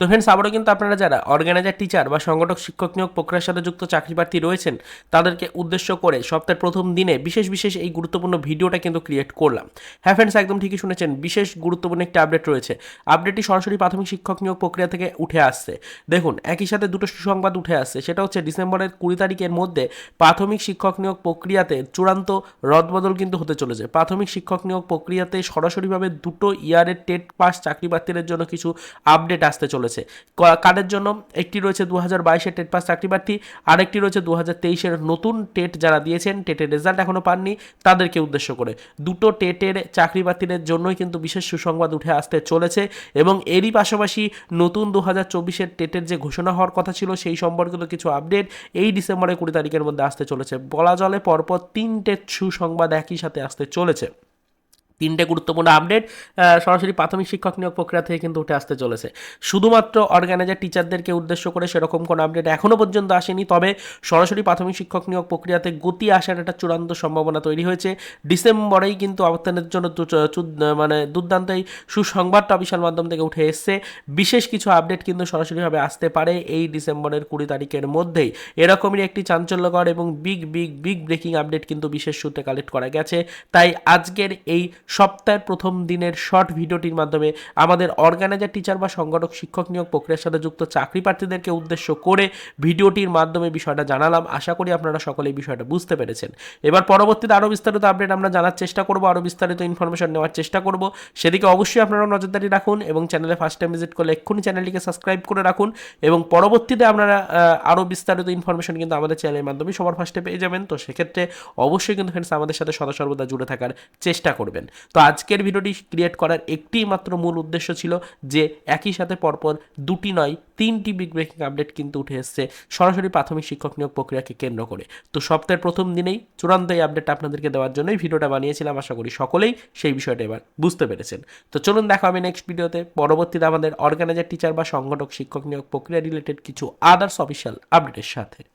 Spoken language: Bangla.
তো ফ্রেন্ডস আবারও কিন্তু আপনারা যারা অর্গানাইজার টিচার বা সংগঠক, শিক্ষক নিয়োগ প্রক্রিয়ার সাথে যুক্ত চাকরি প্রার্থী রয়েছেন, তাদেরকে উদ্দেশ্য করে সপ্তাহের প্রথম দিনে বিশেষ বিশেষ এই গুরুত্বপূর্ণ ভিডিওটা কিন্তু ক্রিয়েট করলাম। হ্যাঁ ফ্রেন্ডস একদম ঠিকই শুনেছেন, বিশেষ গুরুত্বপূর্ণ একটি আপডেট রয়েছে। আপডেটটি সরাসরি প্রাথমিক শিক্ষক নিয়োগ প্রক্রিয়া থেকে উঠে আসছে। দেখুন, একই সাথে দুটো সুসংবাদ উঠে আসছে, সেটা হচ্ছে ডিসেম্বরের কুড়ি তারিখের মধ্যে প্রাথমিক শিক্ষক নিয়োগ প্রক্রিয়াতে চূড়ান্ত রদবদল কিন্তু হতে চলেছে। প্রাথমিক শিক্ষক নিয়োগ প্রক্রিয়াতে সরাসরিভাবে দুটো ইয়ারের টেট পাস চাকরি প্রার্থীদের জন্য কিছু আপডেট আসতে চলেছে। ক- কাদের জন্য একটি রয়েছে দু হাজার বাইশের টেট পাস চাকরি প্রার্থী, আরেকটি রয়েছে দু হাজার তেইশের নতুন টেট যারা দিয়েছেন, টেটের রেজাল্ট এখনও পাননি, তাদেরকে উদ্দেশ্য করে। দুটো টেটের চাকরি প্রার্থীদের জন্যই কিন্তু বিশেষ সুসংবাদ উঠে আসতে চলেছে এবং এরই পাশাপাশি নতুন দু হাজার চব্বিশের টেটের যে ঘোষণা হওয়ার কথা ছিল, সেই সম্পর্কিত কিছু আপডেট এই ডিসেম্বরের কুড়ি তারিখের মধ্যে আসতে চলেছে। বলা চলে পরপর তিনটে সুসংবাদ একই সাথে আসতে চলেছে। তিনটে গুরুত্বপূর্ণ আপডেট সরাসরি প্রাথমিক শিক্ষক নিয়োগ প্রক্রিয়া থেকে কিন্তু উঠে আসতে চলেছে। শুধুমাত্র অর্গানাইজার টিচারদেরকে উদ্দেশ্য করে সেরকম কোনো আপডেট এখনও পর্যন্ত আসেনি, তবে সরাসরি প্রাথমিক শিক্ষক নিয়োগ প্রক্রিয়াতে গতি আসার একটা চূড়ান্ত সম্ভাবনা তৈরি হয়েছে। ডিসেম্বরেই কিন্তু আবেদনের জন্য মানে দুর্দান্ত এই সুসংবাদটা অফিসিয়াল মাধ্যম থেকে উঠে এসছে। বিশেষ কিছু আপডেট কিন্তু সরাসরিভাবে আসতে পারে এই ডিসেম্বরের কুড়ি তারিখের মধ্যেই। এরকমই একটি চাঞ্চল্যকর এবং big big big breaking update কিন্তু বিশেষ সূত্রে কালেক্ট করা গেছে। তাই আজকের এই সপ্তাহের প্রথম দিনের শর্ট ভিডিওটির মাধ্যমে আমাদের অর্গানাইজার, টিচার বা সংগঠক, শিক্ষক নিয়োগ প্রক্রিয়ার সাথে যুক্ত চাকরি প্রার্থীদেরকে উদ্দেশ্য করে ভিডিওটির মাধ্যমে বিষয়টা জানালাম। আশা করি আপনারা সকলে এই বিষয়টা বুঝতে পেরেছেন। এবার পরবর্তীতে আরও বিস্তারিত আপডেট আমরা জানার চেষ্টা করব, আরও বিস্তারিত ইনফরমেশন নেওয়ার চেষ্টা করব। সেদিকে অবশ্যই আপনারা নজরদারি রাখুন এবং চ্যানেলে ফার্স্ট টাইম ভিজিট করলে এক্ষুনি চ্যানেলটিকে সাবস্ক্রাইব করে রাখুন এবং পরবর্তীতে আপনারা আরও বিস্তারিত ইনফরমেশন কিন্তু আমাদের চ্যানেলের মাধ্যমে সবার ফার্স্টে পেয়ে যাবেন। তো সেক্ষেত্রে অবশ্যই কিন্তু ফ্রেন্ডস আমাদের সাথে সদা সর্বদা জুড়ে থাকার চেষ্টা করবেন। তো আজকের ভিডিওটি ক্রিয়েট করার একটি মাত্র মূল উদ্দেশ্য ছিল যে একই সাথে পরপর দুটি নয়, তিনটি বিগ ব্রেকিং আপডেট কিন্তু উঠে এসছে সরাসরি প্রাথমিক শিক্ষক নিয়োগ প্রক্রিয়াকে কেন্দ্র করে। তো সপ্তাহের প্রথম দিনেই চূড়ান্ত এই আপডেটটা আপনাদেরকে দেওয়ার জন্যই ভিডিওটা বানিয়েছিলাম, আশা করি সকলেই সেই বিষয়টা এবার বুঝতে পেরেছেন। তো চলুন দেখা হবে নেক্সট ভিডিওতে পরবর্তীতে আমাদের অর্গানাইজার টিচার বা সংগঠক, শিক্ষক নিয়োগ প্রক্রিয়া রিলেটেড কিছু আদার্স অফিসিয়াল আপডেটের সাথে।